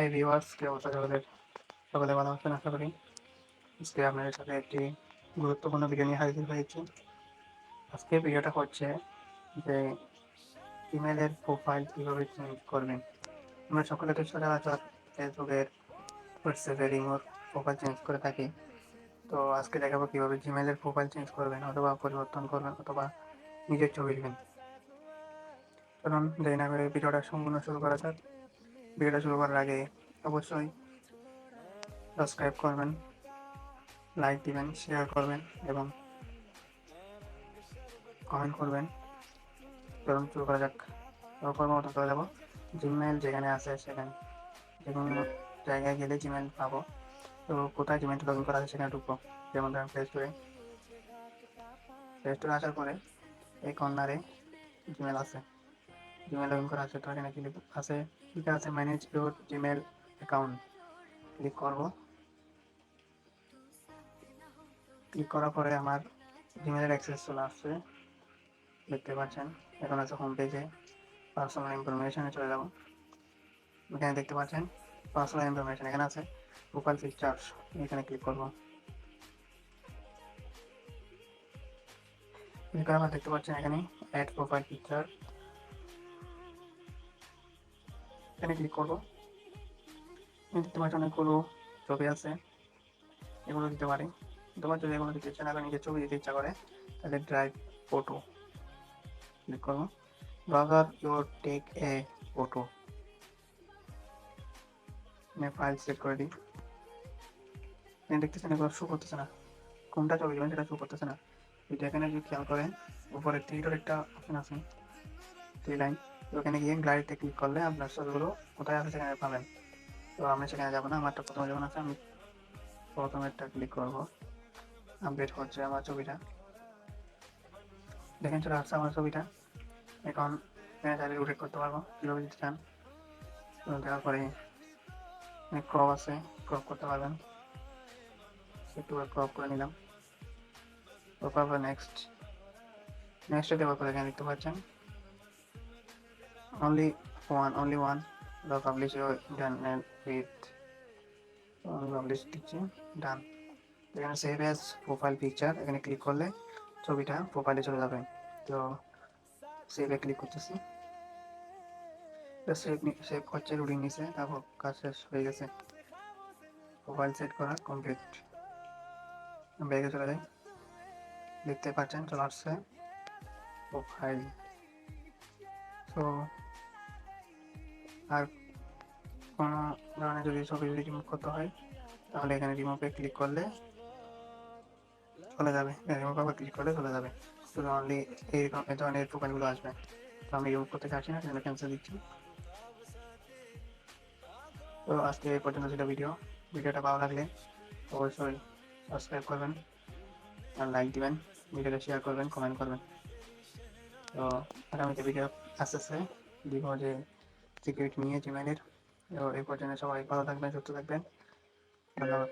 এই ভিউয়ার্স কে অবস্থা সকলের সকলে ভালো আছেন, আশা করি। আজকে আপনাদের সাথে একটি গুরুত্বপূর্ণ ভিডিও নিয়ে হাজির হয়েছি। আজকে ভিডিওটা হচ্ছে যে ইমেলের প্রোফাইল কীভাবে চেঞ্জ করবেন। আমরা সকলে তো সচরাচর ফেসবুকের হোয়াটসঅ্যাপের ইমোর প্রোফাইল চেঞ্জ করে থাকি। তো আজকে দেখাবো কীভাবে জিমেলের প্রোফাইল চেঞ্জ করবেন অথবা পরিবর্তন করবেন অথবা নিজের ছবি দিবেন চলুন দেরি না করে ভিডিওটা সম্পূর্ণ শুরু করা যাক। ভিডিওটা শুরু করার আগে অবশ্যই সাবস্ক্রাইব করবেন লাইক দিবেন শেয়ার করবেন এবং কমেন্ট করবেন। চলুন শুরু করা যাক। তো কর্মরত চলে যাব। জিমেল যেখানে আছে সেখানে, যে কোনো জায়গায় গেলে জিমেল পাবো। তো কোথায় জিমেলটা লগ ইন করা আছে সেখানে ঢুকবো। যেমন ধরেন প্লে স্টোরে প্লে স্টোরে আসার পরে এই কর্নারে জিমেল আছে। জিমেল লগ ইন করা আছে, তো এখানে ক্লিক আছে, ঠিক আছে manage your Gmail account click করব। ক্লিক করার পরে আমার জিমেলের অ্যাক্সেস চলে আসছে, দেখতে পাচ্ছেন। এখন আছে হোম পেজে পার্সোনাল ইনফরমেশনে চলে যাব। এখানে দেখতে পাচ্ছেন পার্সোনাল ইনফরমেশন এখানে আছে প্রোফাইল পিকচার্স এখানে ক্লিক করব। ক্লিক করার দেখতে পাচ্ছেন এখানে অ্যাড প্রোফাইল পিকচার এখানে ক্লিক করব। দেখতে পাচ্ছি অনেকগুলো ছবি আছে, এগুলো দিতে পারি। তোমার যদি এগুলো দিতে ইচ্ছা না নিজের ছবি দিতে ইচ্ছা করে, তাহলে ড্রাইভ ফটো ক্লিক করব। Browser your take a photo আমি ফাইল সিলেক্ট করে দিই। এখানে দেখতেছেন, এগুলো শো করতেছে না। কোনটা ছবি দেবেন সেটা শো করতেছে না। যদি এখানে যদি খেয়াল করেন উপরে থ্রিডোর একটা অপশন আছে। থ্রি লাইন ওখানে গিয়ে গ্যালারিতে ক্লিক করলে আপনার ছবিগুলো কোথায় আছে সেখানে পাবেন। তো আমি সেখানে যাব না, আমারটা প্রথমে যেমন আছে আমি প্রথমে ক্লিক করব। আপডেট হচ্ছে আমার ছবিটা। দেখেন চলে আসছে আমার ছবিটা। এখন এখানে চাইলে রোটেট করতে পারব, কীভাবে দিতে চান। দেওয়ার পরে ক্রপ আছে ক্রপ করতে পারবেন। একটু ক্রপ করে নিলাম। তারপর নেক্সট নেক্সটে দেওয়ার পরে এখানে দেখতে পাচ্ছেন। Only one only one. The publisher done and with publish দিচ্ছি ডান এখানে সেভ অ্যাজ প্রোফাইল পিকচার এখানে ক্লিক করলে ছবিটা প্রোফাইলে চলে যাবে। তো সেভে ক্লিক করতেছি। সেভ সেভ করছে রুটিং নিছে, তারপর কাজ শেষ হয়ে গেছে। প্রোফাইল সেট করা কমপ্লিট ব্যাগে চলে যাই। দেখতে পাচ্ছেন, চলে আসছে। প্রোফাইল তো আর কোনো ধরনের যদি ছবি যদি রিমুভ করতে হয়, তাহলে এখানে রিমুভে ক্লিক করলে চলে যাবে। রিমুভ আবার ক্লিক করলে চলে যাবে। শুধু অনলি এই এই ধরনের প্রোফাইলগুলো আসবে। তো আমি রিমুভ করতে চাচ্ছি না সেজন্য ক্যান্সেল দিচ্ছি। তো আজকে এই পর্যন্ত ছিল ভিডিও ভিডিওটা ভালো লাগলে অবশ্যই সাবস্ক্রাইব করবেন আর লাইক দিবেন। ভিডিওটা শেয়ার করবেন কমেন্ট করবেন। তো আগামীতে ভিডিও আস্তে আস্তে দিব যে সিকিউরিটি নিয়ে জিমেলের এই পর্যন্ত সবাই ভালো থাকবেন সুস্থ থাকবেন। ধন্যবাদ।